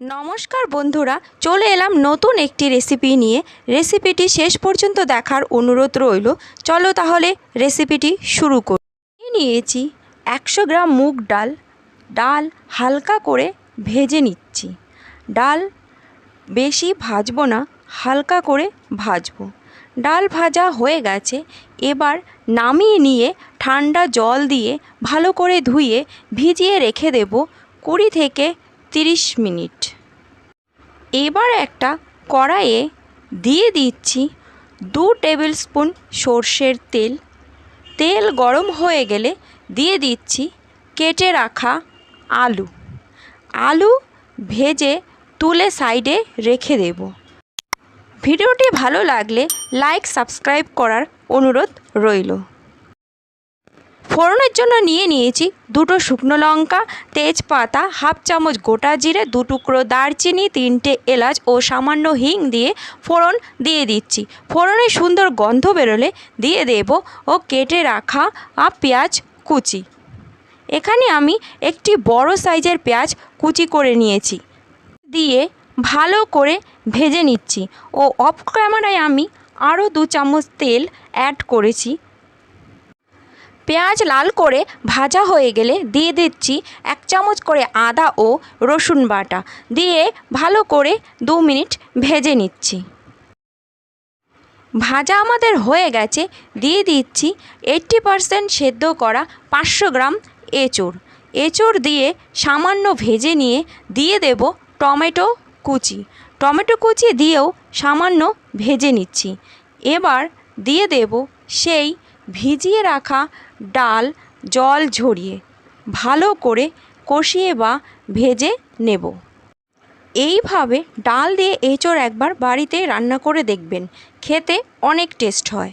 নমস্কার বন্ধুরা, চলে এলাম নতুন একটি রেসিপি নিয়ে। রেসিপিটি শেষ পর্যন্ত দেখার অনুরোধ রইল। চলো তাহলে রেসিপিটি শুরু করি। নিয়ে নিয়েছি একশো গ্রাম মুগ ডাল। ডাল হালকা করে ভেজে নিচ্ছি। ডাল বেশি ভাজবো না, হালকা করে ভাজবো। ডাল ভাজা হয়ে গেছে। এবার নামিয়ে নিয়ে ঠান্ডা জল দিয়ে ভালো করে ধুয়ে ভিজিয়ে রেখে দেব। কুড়ি থেকে তিরিশ মিনিট। এবার একটা কড়াইয়ে দিয়ে দিচ্ছি দু টেবিল স্পুন সর্ষের তেল। তেল গরম হয়ে গেলে দিয়ে দিচ্ছি কেটে রাখা আলু। আলু ভেজে তুলে সাইডে রেখে দেব। ভিডিওটি ভালো লাগলে লাইক, সাবস্ক্রাইব করার অনুরোধ রইল। ফোড়নের জন্য নিয়ে নিয়েছি দুটো শুকনো লঙ্কা, তেজপাতা, হাফ চামচ গোটা জিরে, দু টুকরো দারচিনি, তিনটে এলাচ ও সামান্য হিং দিয়ে ফোড়ন দিয়ে দিচ্ছি। ফোড়নে সুন্দর গন্ধ বেরোলে দিয়ে দেব ও কেটে রাখা পেঁয়াজ কুচি। এখানে আমি একটি বড় সাইজের পেঁয়াজ কুচি করে নিয়েছি। দিয়ে ভালো করে ভেজে নিচ্ছি ও অফ ক্যামেরায় আমি আরও দু চামচ তেল অ্যাড করেছি। পেঁয়াজ লাল করে ভাজা হয়ে গেলে দিয়ে দিচ্ছি এক চামচ করে আদা ও রসুন বাটা। দিয়ে ভালো করে দু মিনিট ভেজে নিচ্ছি। ভাজা আমাদের হয়ে গেছে, দিয়ে দিচ্ছি এইট্টি পারসেন্ট সেদ্ধ করা পাঁচশো গ্রাম এঁচোড়। এঁচোড় দিয়ে সামান্য ভেজে নিয়ে দিয়ে দেব টমেটো কুচি। টমেটো কুচি দিয়েও সামান্য ভেজে নিচ্ছি। এবার দিয়ে দেব সেই ভিজিয়ে রাখা ডাল, জল ঝরিয়ে ভালো করে কষিয়ে বা ভেজে নেব। এইভাবে ডাল দিয়ে এঁচোড় একবার বাড়িতে রান্না করে দেখবেন, খেতে অনেক টেস্ট হয়।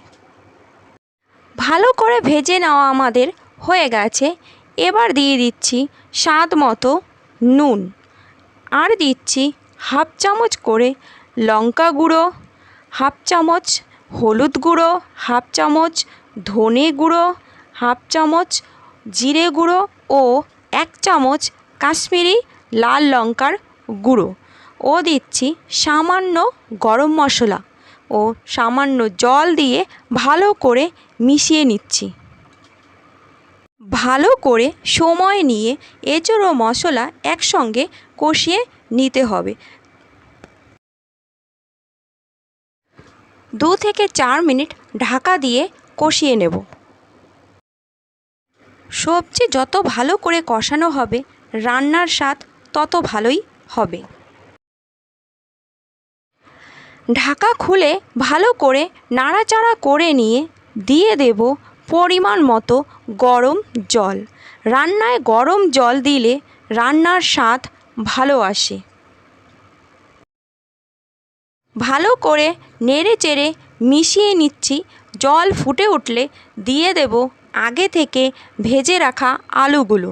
ভালো করে ভেজে নেওয়া আমাদের হয়ে গেছে। এবার দিয়ে দিচ্ছি স্বাদ মতো নুন। আর দিচ্ছি হাফ চামচ করে লঙ্কা গুঁড়ো, হাফ চামচ হলুদ গুঁড়ো, হাফ চামচ ধনে গুঁড়ো, হাফ চামচ জিরে গুঁড়ো ও এক চামচ কাশ্মীরি লাল লঙ্কার গুঁড়ো। ও দিচ্ছি সামান্য গরম মশলা ও সামান্য জল দিয়ে ভালো করে মিশিয়ে নিচ্ছি। ভালো করে সময় নিয়ে এঁচোড় মশলা একসঙ্গে কষিয়ে নিতে হবে। দু থেকে চার মিনিট ঢাকা দিয়ে কষিয়ে নেব। সবজি যত ভালো করে কষানো হবে, রান্নার স্বাদ তত ভালোই হবে। ঢাকা খুলে ভালো করে নাড়াচাড়া করে নিয়ে দিয়ে দেব পরিমাণ মতো গরম জল। রান্নায় গরম জল দিলে রান্নার স্বাদ ভালো আসে। ভালো করে নেড়ে চেড়ে মিশিয়ে নিচ্ছি জল ফুটে উঠলে দিয়ে দেব আগে থেকে ভেজে রাখা আলুগুলো।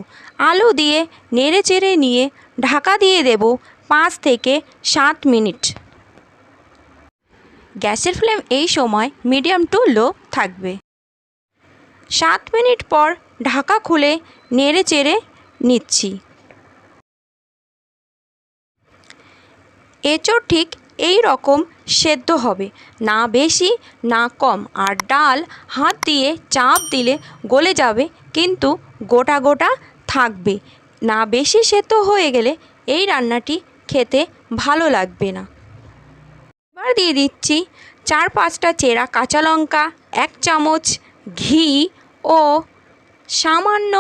আলু দিয়ে নেড়ে চেড়ে নিয়ে ঢাকা দিয়ে দেব পাঁচ থেকে সাত মিনিট। গ্যাসের ফ্লেম এই সময় মিডিয়াম টু লো থাকবে। সাত মিনিট পর ঢাকা খুলে নেড়ে চেড়ে নিচ্ছি। এঁচোড় ঠিক এই রকম সেদ্ধ হবে। না বেশি, না কম। আর ডাল হাত দিয়ে চাপ দিলে গলে যাবে, কিন্তু গোটা গোটা থাকবে। না বেশি সেদ্ধ হয়ে গেলে এই রান্নাটি খেতে ভালো লাগবে না। এবার দিয়ে দিচ্ছি চার পাঁচটা চেরা কাঁচা লঙ্কা, এক চামচ ঘি ও সামান্য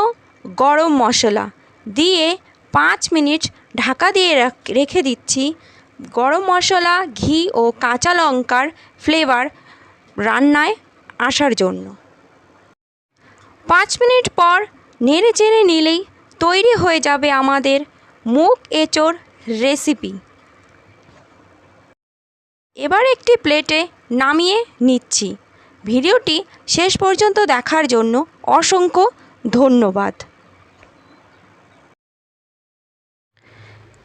গরম মশলা। দিয়ে পাঁচ মিনিট ঢাকা দিয়ে রেখে দিচ্ছি। গরম মশলা, ঘি ও কাঁচা লঙ্কার ফ্লেভার রান্নায় আসার জন্য। পাঁচ মিনিট পর নেড়ে চেড়ে নিলেই তৈরি হয়ে যাবে আমাদের মুগ এঁচোড় রেসিপি এবার একটি প্লেটে নামিয়ে নিচ্ছি। ভিডিওটি শেষ পর্যন্ত দেখার জন্য অসংখ্য ধন্যবাদ।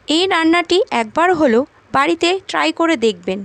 এই রান্নাটি একবার হলেও বাড়িতে ট্রাই করে দেখবেন।